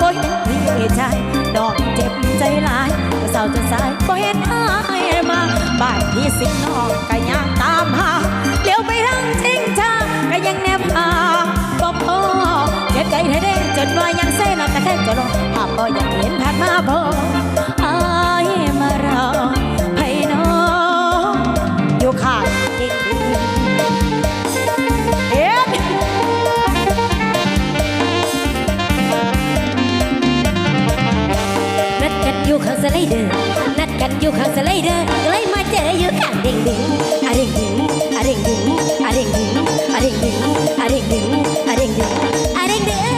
บ่เห็นพี่ชายอกเจ็บใจหลายเศร้าจะสายบ่เห็นอายมาบ้านที่สิงน้องก็ยังตามหาเลี้ยวไปทางจริงจ้าก็ยังแนบหาบ่พอเจ็บใจแท้ๆจนว่ายัง สไลเดอร์นัดกันอยู่ข้างสไลเดอร์ก็เลยมาเจออยู่ข้างเดิ่งดิงอะดิ่งดิงอะดิ่งดิงอะดิ่งดิงอะดิ่งดิงอะดิ่งดิงอะดิ่งดิงอะดิ่งดิง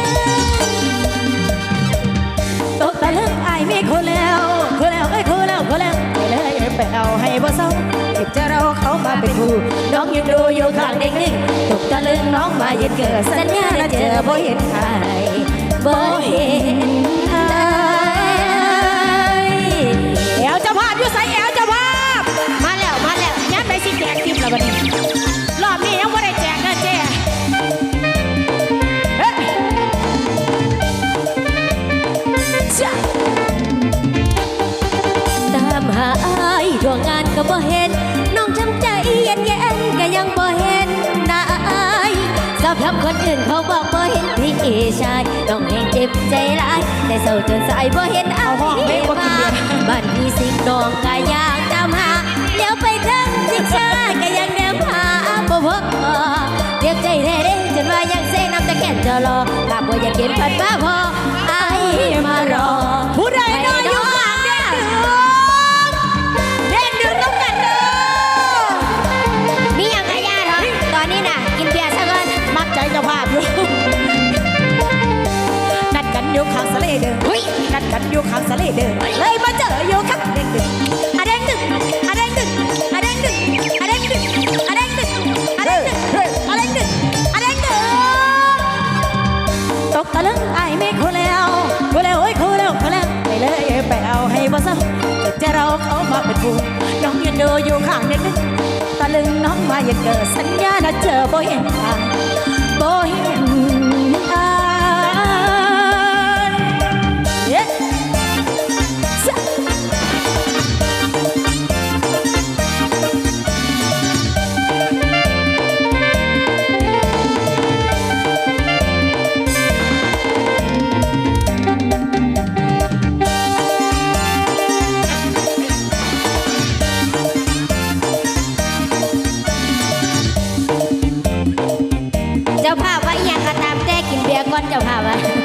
ตกตะลึงอายมีคนแล้วคนแล้วเอ้ยคนแล้วคนแล้วไปเลยไปเอาให้บ่เศร้าเก็บจะเราเขามาเป็นคู่น้องยังดูอยู่ข้างเด็กนิ่งตกตะลึงน้องมายืนเกิดสัญญาเจอบ่เห็นใครบ่ วงงานก็บ่เห็น น้องจำใจเย็นเย็นๆก็ยังบ่เห็นหน้าอายสำหรับคนอื่นเขาบอกบ่เห็นพี่ชายน้องแห่งเจ็บใจร้ายแต่เศร้าจนสายบ่เห็นอายเอาห้องเพลงบ่กินเบียร์บ้านพี่สิงน้องก็อยากตามหาเลี้ยวไปทางสิงชาก็ยังเดิมหาบ่พบเรียกใจแท้เด้จนว่ายังเซน้ำตะแก่นจะรอถ้าบ่อยากเห็นพันมาพอ เด้อหุ้ยนัดกันอยู่ข้างสะเลเด้อเลยมาเจออยู่ข้างเด้งดึงอะเด้งดึงอะเด้งดึงอะเด้งดึงอะเด้งดึงอะเด้งดึงอะเด้งดึงอะเด้งดึงอะเด้งดึงตกตะลึงไอ้ไม่คู่แล้วคู่แล้วโอ้ยคู่แล้วคู่แล้วไปเลยไปเอาให้บ่ซ้ำจะเราเขามาเป็นคู่น้องยืนดูอยู่ข้างเด็กดึงตะลึงน้องมาอย่าเกิดสัญญานะเจอบ่เห็นทางบ่เห็น วันเจ้าค่ะวะ